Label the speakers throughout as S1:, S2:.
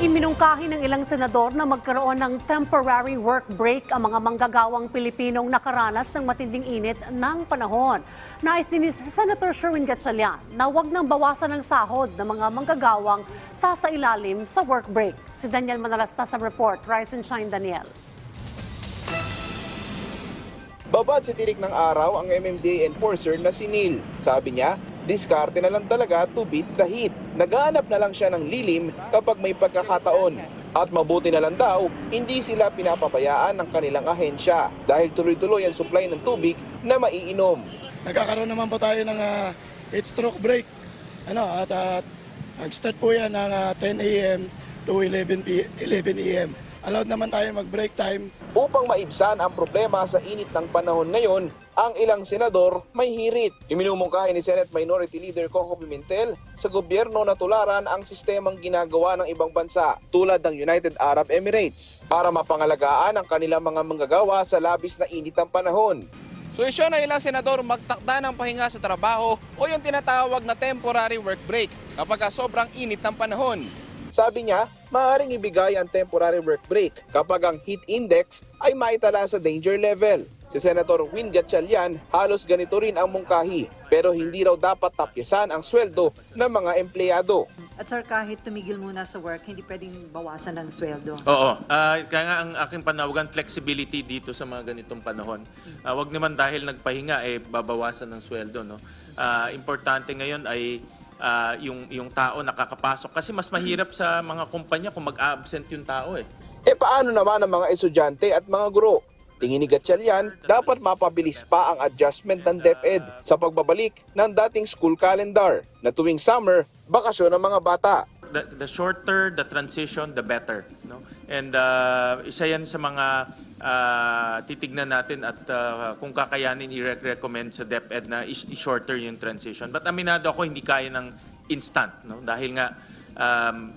S1: Iminungkahi ng ilang senador na magkaroon ng temporary work break ang mga manggagawang Pilipinong nakaranas ng matinding init ng panahon. Nais din ni Senator Sherwin Gatchalian na wag nang bawasan ng sahod ng mga manggagawang sasailalim sa work break. Si Daniel Manalasta sa report. Rise and shine, Daniel.
S2: Babad sa tirik ng araw ang MMDA enforcer na si Neil. Sabi niya, diskarte na lang talaga to beat the heat. Nagaanap na lang siya ng lilim kapag may pagkakataon. At mabuti na lang daw, hindi sila pinapabayaan ng kanilang ahensya dahil tuloy-tuloy ang supply ng tubig na maiinom.
S3: Nagkakaroon naman po tayo ng ah, heat stroke break. Ano, at at nag-start po yan ng ah, 10 a.m. to 11 p 11 a.m. Allowed naman tayo mag-break time
S2: Upang maibsan ang problema sa init ng panahon ngayon, ang ilang senador may hirit. Iminumungkahi ni Senate Minority Leader Coco Pimentel sa gobyerno na tularan ang sistemang ginagawa ng ibang bansa tulad ng United Arab Emirates para mapangalagaan ang kanilang mga manggagawa sa labis na init ng panahon. Suwesyon na ilang senador magtakda ng pahinga sa trabaho o yung tinatawag na temporary work break kapag sobrang init ng panahon. Sabi niya, maaaring ibigay ang temporary work break kapag ang heat index ay maitala sa danger level. Si Senator Win Gatchalian halos ganito rin ang mungkahi pero hindi raw dapat tapyasan ang sweldo ng mga empleyado.
S4: At sir, kahit tumigil muna sa work, hindi pwedeng bawasan ng sweldo.
S5: Oo. Ah, kaya nga ang aking panawagan, flexibility dito sa mga ganitong panahon. Ah, wag naman dahil nagpahinga, eh, babawasan ng sweldo. No? Ah, importante ngayon ay ah, yung, yung tao nakakapasok. Kasi mas mahirap sa mga kumpanya kung mag-absent yung tao eh.
S2: E paano naman ang mga estudyante at mga guro? Tingin ni Gatchalian, dapat mapabilis pa ang adjustment ng DepEd sa pagbabalik ng dating school calendar na tuwing summer, bakasyon ng mga bata.
S5: the, the shorter the transition, the better. No? And uh, isa yan sa mga uh, titignan natin at uh, kung kakayanin i-recommend sa DepEd na is- i-shorter yung transition. But aminado ako hindi kaya ng instant. No? Dahil nga um,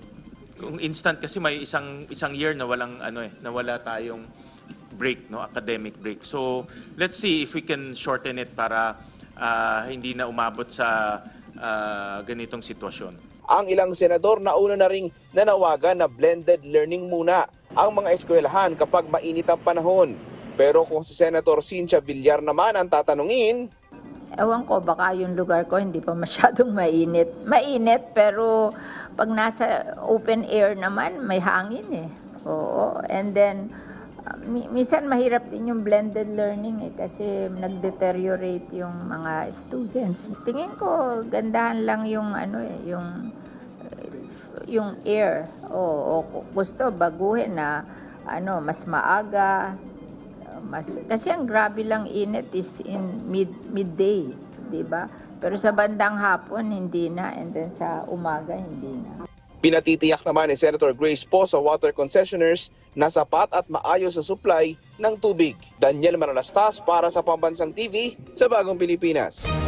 S5: kung instant kasi may isang isang year na walang ano eh, na wala tayong break, no, academic break. So, let's see if we can shorten it para uh, hindi na umabot sa uh, ganitong sitwasyon.
S2: Ang ilang senador na una na ring nanawagan na blended learning muna ang mga eskwelahan kapag mainit ang panahon. Pero kung si Senator Cynthia Villar naman ang tatanungin,
S6: Ewan ko, baka yung lugar ko hindi pa masyadong mainit. Mainit, pero pag nasa open air naman, may hangin eh. Oo. And then, mi- minsan mahirap din yung blended learning eh, kasi nag-deteriorate yung mga students. Tingin ko, gandahan lang yung ano eh, yung yung air. O, o gusto baguhin na ano, mas maaga, mas, kasi ang grabe lang init is in mid midday, 'di ba? Pero sa bandang hapon hindi na and then sa umaga hindi na.
S2: pinatitiyak naman ni Senator Grace Poe sa water concessioners na sapat at maayos sa supply ng tubig. Daniel Manalastas para sa Pambansang TV sa Bagong Pilipinas.